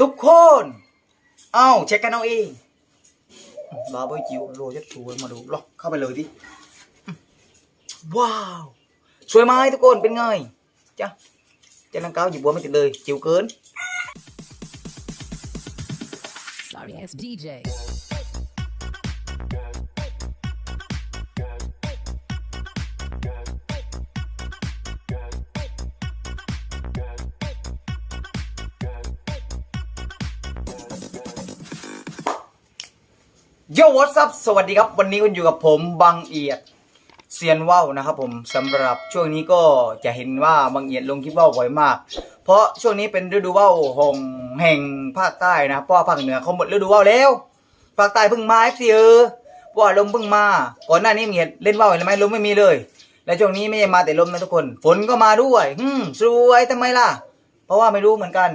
ทุกคน เอ้าเช็คกันเอาเองลาบอยจิวโรยัดสวยมาดูลอกเข้าไปเลยดิ ว้าว สวยไหมทุกคนเป็นไงจ้ะเจะนังเก้าหยิบบัวไม่ติดเลย จิ๋วเกิน Sorry ass DJ. โยวัสซับสวัสดีครับ วันนี้คุณอยู่กับผมบังเอียดเซียนว่าวนะครับผมสำหรับช่วงนี้ก็จะเห็นว่าบังเอียดลงคลิปว่าวบ่อยมาก เพราะช่วงนี้เป็นฤดูว่าวของแห่งภาคใต้นะเพราะภาคเหนือเขาหมดฤดูว่าวแล้วภาคใต้เพิ่งมาเอฟซีเออเพราะว่าลมเพิ่งมาก่อนหน้านี้บังเอียดเล่นว่าวเห็นไหมลมไม่มีเลย และช่วงนี้ไม่ได้มาแต่ลมนะทุกคน ฝนก็มาด้วยอืมสวยทำไมล่ะ เพราะว่าไม่รู้เหมือนกัน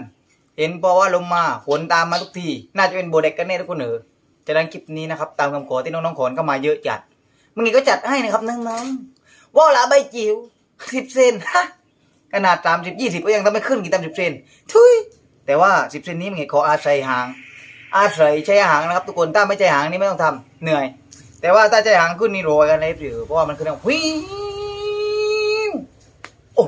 เห็นเพราะว่าลมมาฝนตามมาทุกที น่าจะเป็นโบเด็กกันแน่ทุกคนเออ จากนั้นคลิปนี้นะครับ ตามคำขอที่น้องๆขอเข้ามาเยอะจัดมึงงี้ก็จัดให้นะครับน้องๆว่าละใบจิ๋วสิบเซนฮะขนาดสามสิบยี่สิบก็ยังทำไม่ขึ้นกี่ตามสิบเซนทุยแต่ว่าสิบเซนนี้มึงงี้ขออาศัยหาง อาศัยใช้หางนะครับ ทุกคนถ้าไม่ใช้หางนี่ไม่ต้องทำเหนื่อย แต่ว่าถ้าใช้หางขึ้นนี่โรยกันเลยหรือเพราะว่ามันขึ้นแล้ววิวโอ้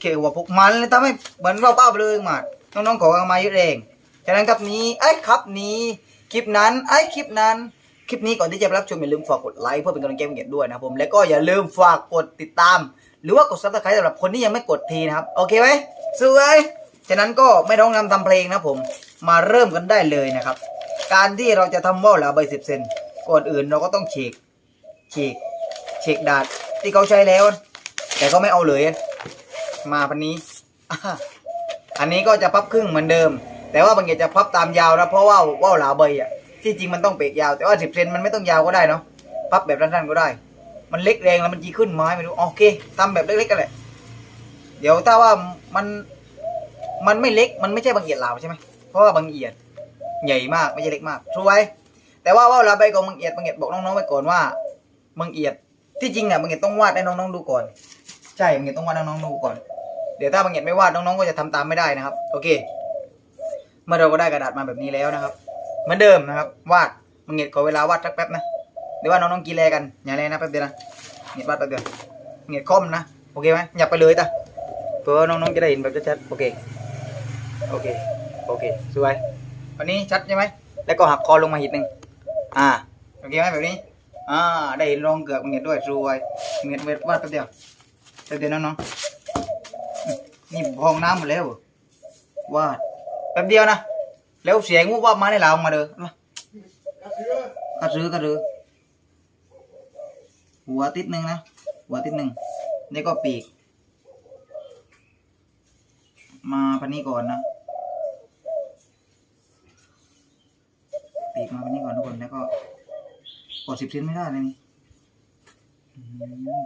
เกี่ยวกับพวกมันเลยทำให้เหมือนเราเป้าไปเลยหมาดน้องๆขอกันมาเยอะเองฉะนั้นครับนี้ไอ้ยครับนี้ คลิปนั้นไอ้คลิปนั้นคลิปนี้ก่อนที่จะรับชมอย่าลืมฝากกดไลค์เพื่อเป็นกำลังใจให้เกียด้วยนะครับผมแล้วก็อย่าลืมฝากกดติดตาม หรือว่ากดซับสไครต์สำหรับคนที่ยังไม่กดทีนะครับโอเคไหมสวยฉะนั้นก็ไม่ต้องนำทำเพลงนะผม มาเริ่มกันได้เลยนะครับ การที่เราจะทำว่าวหลาใบสิบเซนก่อนอื่นเราก็ต้องฉีกฉีกฉีกดาดที่เขาใช้แล้ว แต่ก็ไม่เอาเลย มาพันนี้ อันนี้ก็จะพับครึ่งเหมือนเดิม แต่ว่าบางอย่างจะพับตามยาวนะเพราะว่าว่าวหลาใบอะที่จริงมันต้องเปกยาว แต่ว่าสิบเซนมันไม่ต้องยาวก็ได้เนาะพับแบบสั้นๆก็ได้ มันเล็กแรงแล้วมันจีขึ้นไม้ไม่รู้โอเคทำแบบเล็กๆกันแหละเดี๋ยวถ้าว่ามันมันไม่เล็กมันไม่ใช่บางเอียดหลาวใช่ไหมเพราะว่าบางเอียดใหญ่มากไม่ใช่เล็กมากช่วยแต่ว่าว่าวหลาใบของบางเอียดบางเอียดบอกน้องๆไว้ก่อนว่าบางเอียดที่จริงเนี่ยบางเอียดต้องวาดให้น้องๆดูก่อน ใช่บางเอียดต้องวาดให้น้องๆดูก่อน เดี๋ยวถ้าบางเอียดไม่วาดน้องๆก็จะทำตามไม่ได้นะครับ โอเค เมื่อเราก็ได้กระดาษมาแบบนี้แล้วนะครับ เหมือนเดิมนะครับ วาดบางเอียดขอเวลาวาดสักแป๊บนะเดี๋ยวว่าน้องๆกินแลกันอย่าเลยนะแป๊บเดียวนะเงียดวาดแป๊บเดียวเงียดคอมนะโอเคไหมอย่าไปเลยตาเพื่อน้องๆจะได้เห็นแบบชัดๆโอเคโอเคโอเคสวยวันนี้ชัดใช่ไหมแล้วก็หักคอลงมาอีกหนึ่งอ่าโอเคไหมแบบนี้อ่าได้เห็นรองเกือกบางเอียดด้วยสวยเงียดวาดแป๊บเดียวแป๊บเดียวน้องๆนี่พองน้ำหมดแล้ววาด ป๊บเดียวนะแล้วเสียงวูบว่าบมาในหลาออกมาเด้อมากระซื้อกระซื้อหัวติดหนึ่งนะหัวติดหนึ่งนี่ก็ปีก มาพันนี้ก่อนนะปีกมาพันนี้ก่อนทุกคนแล้วก็กดสิบเซนไม่ได้เลยนี่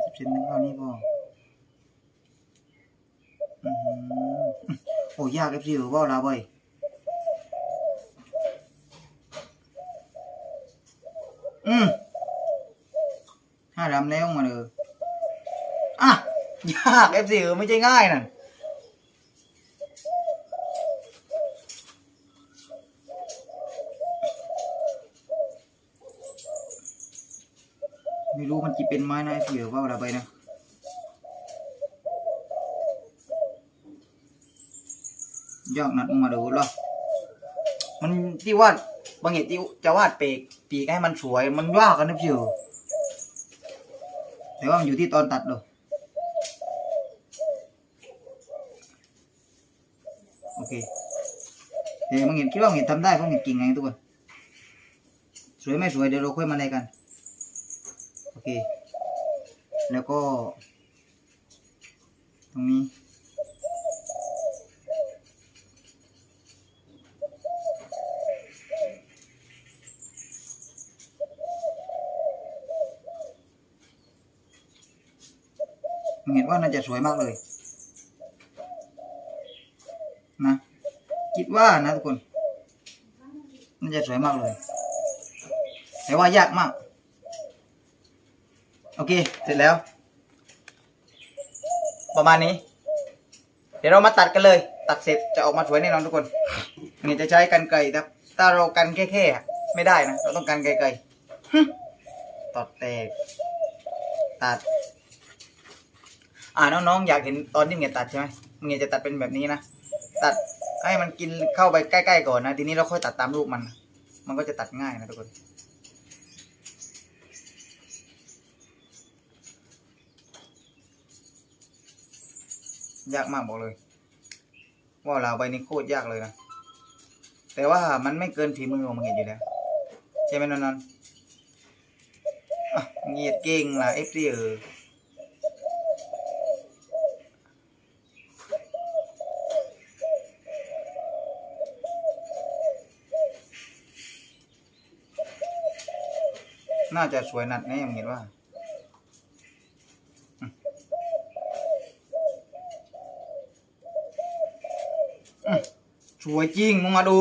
สิบเซนนึงเข้านี่ก็อืมโอ้ยากเอฟซีหรือว่าลาเว้ย อืมห้าดำแล้วมาเลยอะ ยากเอฟซีไม่ใช่ง่ายนั่นไม่รู้มันจะเป็นไม้นะเอฟซีหรือว่าลาเว้ยนะยากนัดมาดูหรอมันที่วาดบางอย่างที่จะวาดเปก ปีกให้มันสวยมันยากันนะพี่แต่ว่ามันอยู่ที่ตอนตัดดูโอเคเดี๋ยวบางอย่างคิดว่าบางอย่างทำได้เพราะบางอย่งไงทุกคนสวยไม่สวยเดี๋ยวเราค่อยมาอะไรกันโอเคแล้วก็ ตรงนี้ เห็นว่าน่าจะสวยมากเลยนะคิดว่านะทุกคนน่าจะสวยมากเลย แต่ว่ายากมาก โอเค เสร็จแล้ว ประมาณนี้ เดี๋ยวเรามาตัดกันเลย ตัดเสร็จจะออกมาสวยแน่นอนทุกคนเนี่ยจะใช้กันไกลครับถ้าเรากันแค่ๆไม่ได้นะ เราต้องกันไกลๆตอดแตกตัด อ่าน้องๆอยากเห็นตอนที่เมียตัดใช่ไหมเมียจะตัดเป็นแบบนี้นะตัดให้มันกินเข้าไปใกล้ๆก่อนนะทีนี้เราค่อยตัดตามรูปมัน มันก็จะตัดง่ายนะทุกคนยากมากบอกเลย ว่าเราใบนี้โคตรยากเลยนะแต่ว่ามันไม่เกินฝีมือของมึงเห็นอยู่แล้วใช่ไหมนนนท์อะเงียดเก่งล่ะเอฟซีเออ น่าจะสวยนัดแน่มึงเห็นว่า สวยจริงมึงมาดู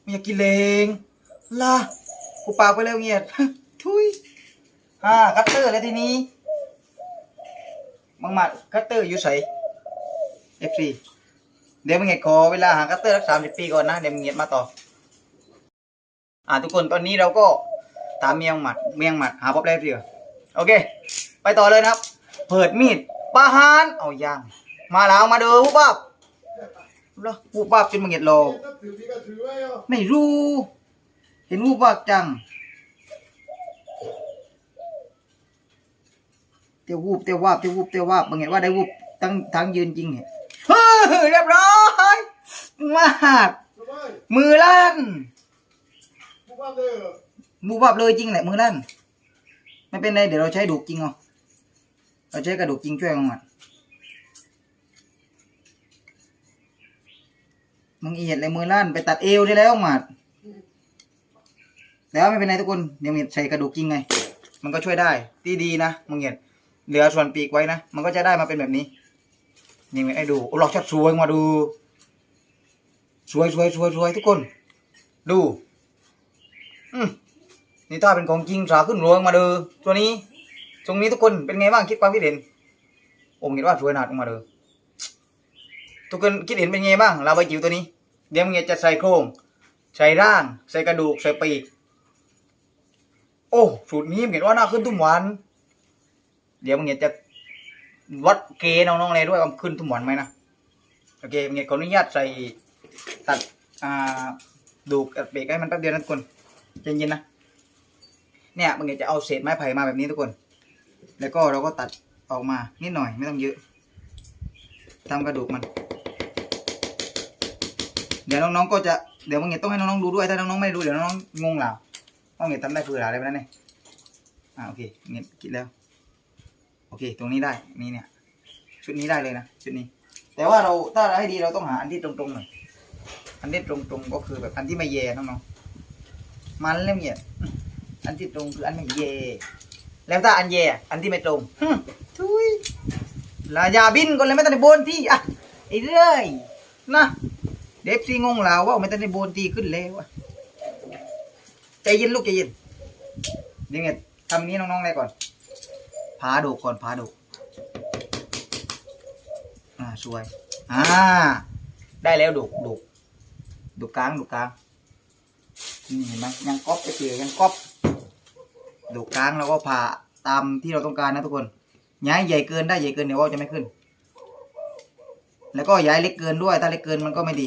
ไม่อยากกินเลงล่ะกูปากไปแล้วเงียดทุยอ่าคัตเตอร์แล้วทีนี้มึงมาคัตเตอร์อยู่ใส่เอฟซีเดี๋ยวมึงเงียดขอเวลาหาคัตเตอร์สักสามสิบปีก่อนนะเดี๋ยวมึงเงียดมาต่ออ่าทุกคนตอนนี้เราก็ ตามเมียงหมัดเมียงหมัดหาป๊อปแล้เดียโอเค ไปต่อเลยนะครับ เปิดมีดปะหานเอายังมาแล้วมาเด้อผู้บับแล้วผู้บับจนมึงเงียดโลถ้าถือไม่รู้ เห็นวูบวาบจังเตียววูบเตียววาบเตียววูบเตียววาบมึงเห็นว่าได้วูบทั้งทั้งยืนจริงเนี่ยเฮ้ยเรียบร้อยมากมือลั่นผู้ว่าเลย รอวูบวาบเลยจริงแหละมือลั่นไม่เป็นไรเดี๋ยวเราใช้ดูกจริงเอาเราใช้กระดูกจริงช่วยมันอะมึงเอียดเลยมือลั่นไปตัดเอวได้แล้วหมัดแล้วไม่เป็นไรทุกคนเดี๋ยวมึงใส่กระดูกจริงไง มันก็ช่วยได้ดีดีนะมึงเห็นเหลือส่วนปีกไว้นะมันก็จะได้มาเป็นแบบนี้นี่มึงไอ้ดูโอ้หลอกชัดสวยมาดู สวยสวยสวยสวยทุกคน ดู อืม นี่ถ้าเป็นของจริงสาขึ้นรวงมาเดูตัวนี้ตรงนี้ทุกคนเป็นไงบ้างคิดความคิดเห็นผมคิดว่าสวยหนาดมาเดูทุกคนคิดเห็นเป็นไงบ้างลาใบจิ๋วตัวนี้ เดี๋ยวมึงจะใส่โครงใส่ร่างใส่กระดูกใส่ปีก โอ้สูตรนี้เห็นว่าน่าขึ้นทุกวันเดี๋ยวมึงจะวัดเกณฑ์น้องๆเลยด้วยว่าขึ้นทุกวันไหมนะโอเคมึงขออนุญาตใส่ตัดอ่าดูกกับเบรกให้มันแป๊บเดียวนะทุกคนใจเย็นๆนะ เนี่ยมึงจะเอาเศษไม้ไผ่มาแบบนี้ทุกคน แล้วก็เราก็ตัดออกมานิดหน่อยไม่ต้องเยอะทำกระดูกมัน เดี๋ยวน้องๆก็จะเดี๋ยวมึงต้องให้น้องๆดูด้วยถ้าน้องๆไม่ดูเดี๋ยวน้องๆงงเหล่าต้องเงียทำได้ฟือหลาอะไรไปนั่นเองอ่าโอเคเงียคิดแล้วโอเค ตรงนี้ได้นี่เนี่ย ชุดนี้ได้เลยนะชุดนี้ แต่ว่าเราถ้าเราให้ดีเราต้องหาอันที่ตรงๆหน่อยอันที่ตรงๆก็คือแบบอันที่ไม่แย่น้องๆมันเล่มเงีย อันที่ตรงคืออันไม่แย่แล้วถ้าอันแย่อันที่ไม่ตรงฮึทุยลายาบินก็เลยไม่ต้องในโบนที่อะไอ้เรื่อยนะเดฟซีงงแล้วว่าไม่ต้องในโบนตีขึ้นแล้วอะใจเย็นลูกใจเย็นเดี๋ยวไงทำนี้น้องๆเลยก่อนพาดูก่อนพาดูอ่าสวยอ่าได้แล้วดูดูดูกลางดูกลางนี่เห็นไหมยังก๊อปไปเจอยังก๊อป ดูกลางแล้วก็ผ่าตามที่เราต้องการนะทุกคน ย้ายใหญ่เกินได้ใหญ่เกินเดี๋ยวว่าจะไม่ขึ้น แล้วก็ย้ายเล็กเกินด้วยถ้าเล็กเกินมันก็ไม่ดี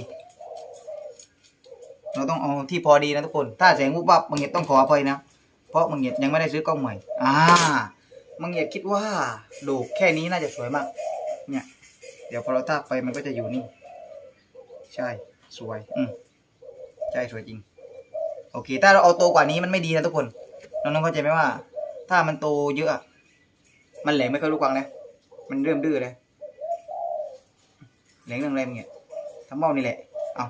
เราต้องเอาที่พอดีนะทุกคน ถ้าแสงวุบวับมังเงียดต้องขออภัยนะ เพราะมังเงียดยังไม่ได้ซื้อกล้องใหม่ อ่ามังเงียดคิดว่าดูแค่นี้น่าจะสวยมาก เนี่ย เดี๋ยวพอเราทาบไปมันก็จะอยู่นี่ ใช่ สวย อืมใช่สวยจริง โอเค ถ้าเราเอาโตกว่านี้มันไม่ดีนะทุกคน น้องๆเข้าใจไหมว่า ถ้ามันโตเยอะ มันแหลงไม่ค่อยรู้กวางเลยมันเริ่มดื้อเลยแหลงเรื่องแรงเนี่ยทำเบ้านี่แหละ เอา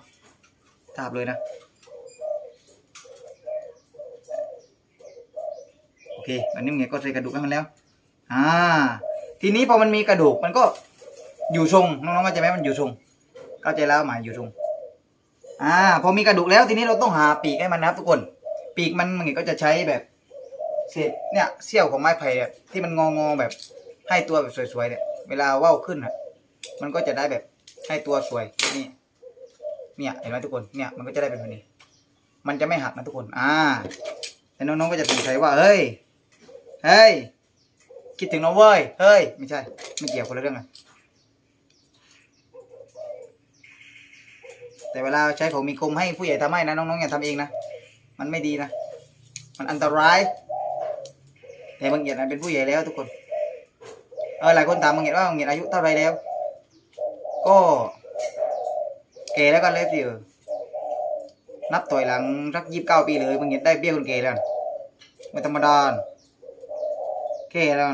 ทาบเลยนะ โอเคอันนี้เนี่ยก็ใส่กระดูกให้มันแล้ว อ่า ทีนี้พอมันมีกระดูกมันก็อยู่ทรงน้องๆเข้าใจไหมมันอยู่ทรงเข้าใจแล้วหมายอยู่ทรงอ่า พอมีกระดูกแล้วทีนี้เราต้องหาปีกให้มันนะครับทุกคน ปีกมันมันก็จะใช้แบบ เศษเนี่ยเสี้ยวของไม้ไผ่เนี่ยที่มันงองอๆแบบให้ตัวแบบสวยๆเนี่ยเวลาว่าวขึ้นอะ มันก็จะได้แบบให้ตัวสวยนี่เนี่ยเห็นไหมทุกคนเนี่ยมันก็จะได้เป็นแบบนี้ มันจะไม่หักนะทุกคน อ่าแล้วน้องๆก็จะสงสัยว่าเฮ้ยเฮ้ยคิดถึงน้องเว้ยเฮ้ยไม่ใช่ไม่เกี่ยวคนละเรื่องกันแต่เวลาใช้ของมีคมให้ผู้ใหญ่ทำให้นะน้องๆอย่าทำเองนะมันไม่ดีนะ มันอันตราย แต่บางเกียรตินเป็นผู้ใหญ่แล้วทุกคนเออหลายคนถามบางเกียรติว่าบางเกียรติอายุเท่าไรแล้ว ก็แก่แล้วกันเลยสิอนับถอยหลังสักยี่สิบเก้าปีเลยบางเกียรติได้เบี้ยคนแก่แล้วไม่ธรรมดาแก่แล้ว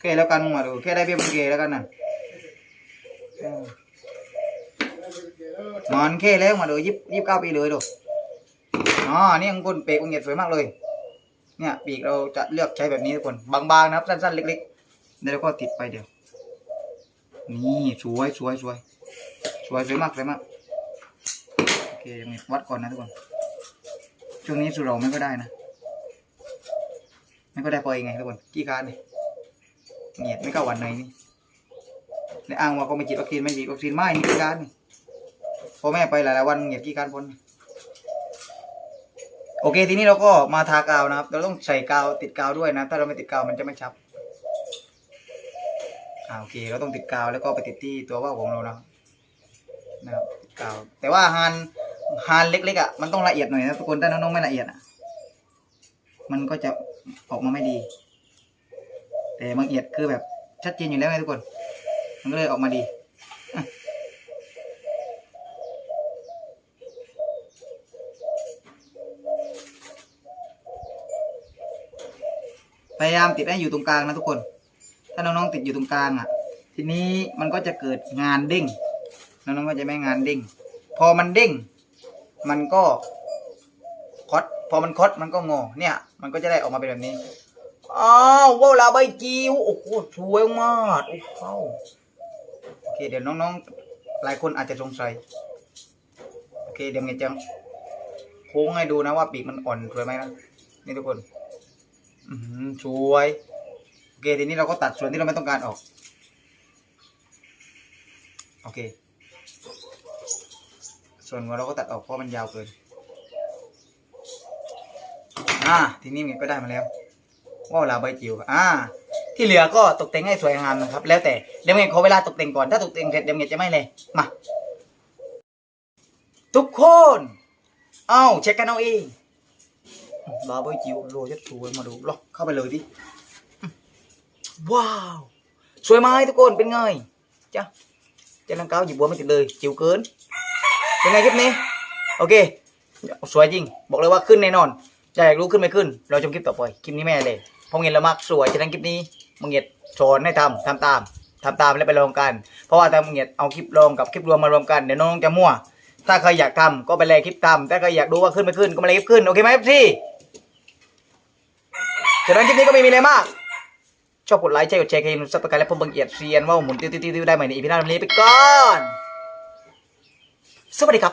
แก่แล้วกันมาดูแค่ได้เบี้ยคนแก่แล้วกันน่ะเอนแค่แล้วมาดูยิบยี่สิบเก้าปีเลยดู อ๋อนี่ยังคนเปรกองเงียดสวยมากเลย เนี่ยปีกเราจะเลือกใช้แบบนี้ทุกคนบางๆนะครับ สั้นๆเล็กๆแล้วก็ติดไปเดี๋ยว นี่สวยสวยสวยสวยสวยมากสวยมากโอเคมีวัดก่อนนะทุกคนช่วงนี้สุเราไม่ก็ได้นะไม่ก็ได้พอเองไงทุกคนกี่คานนี่เงียดไม่เข้าวันไหนนี่และอ้างว่าเขาไม่ฉีดวัคซีนไม่ฉีดวัคซีนไม่นี่กี่คานนี่พอแม่ไปหลายๆวันเงียดกี่คานพ้น โอเค ทีนี้เราก็มาทากาวนะครับ เราต้องใส่กาวติดกาวด้วยนะ ถ้าเราไม่ติดกาวมันจะไม่ชับอ่าโอเค เราต้องติดกาวแล้วก็ไปติดที่ตัวว่าวของเรานะนะครับติดกาว แต่ว่าฮานฮานเล็กๆอะมันต้องละเอียดหน่อยนะทุกคนถ้าน้องๆไม่ละเอียดอะ มันก็จะออกมาไม่ดี แต่บางเอียดคือแบบชัดเจนอยู่แล้วไงทุกคน มันก็เลยออกมาดี พยายามติดให้อยู่ตรงกลางนะทุกคน ถ้าน้องๆติดอยู่ตรงกลางอะ ทีนี้มันก็จะเกิดงานเด้ง น้องๆก็จะไม่งานเด้ง พอมันเด้ง มันก็คอดพอมันคอดมันก็งอ เนี่ย มันก็จะได้ออกมาเป็นแบบนี้ อ้าวว้าวลาใบจิวโอ้โหสวยมากโอ้โหโอเค เดี๋ยวน้องๆ หลายคนอาจจะสงสัย โอเค เดี๋ยวเงยจะโค้งให้ดูนะว่าปีกมันอ่อนสวยไหมนะ นี่ทุกคน อืมสวยโอเคทีนี้เราก็ตัดส่วนที่เราไม่ต้องการออก โอเค ส่วนหัวเราก็ตัดออกเพราะมันยาวเกินอ่าทีนี้มันก็ได้มาแล้วว่าวลาใบจิ๋วอ่า ที่เหลือก็ตกแต่งให้สวยงามนะครับ แล้วแต่เดี๋ยวเงี้ยขอเวลาตกแต่งก่อนถ้าตกแต่งเสร็จเดี๋ยวเงี้ยจะไม่เลยมาทุกคน เอ้าเช็คกันเอาเอง ลาใบจิ๋วโรยจะสวยมาดูลองเข้าไปเลยดิ ว้าว สวยไหมทุกคนเป็นไงจ้ะเจะลังเก้าหยิบบัวไม่ติดเลย จิ๋วเกิน เป็นไงคลิปนี้ โอเค สวยจริง บอกเลยว่าขึ้นแน่นอนจะอยากรู้ขึ้นไม่ขึ้น เราชมคลิปต่อไป คลิปนี้แม่เลยเพอเงินละมากสวย ฉะนั้นคลิปนี้มึงเงียดสอนให้ทำทำตามทำตามแล้วไปลองกัน เพราะว่าถ้ามึงเงียดเอาคลิปลองกับคลิปรวมมารวมกัน เดี๋ยวน้องจะมั่ว ถ้าใครอยากทำก็ไปเลคลิปทำถ้าใครอยากดูว่าขึ้นไม่ขึ้นก็มาเลคลิปขึ้น โอเคไหมพี่ ฉะนั้นคลิปนี้ก็ไม่มีอะไรมาก ชอบกดไลค์ใช่กดแชร์ใครนุสับสไครต์และผมบังเอียดเซียนว่าหมุนติ้วติ้วติ้วได้ใหม่ในอีพีหน้าวันนี้ไปก่อน สวัสดีครับ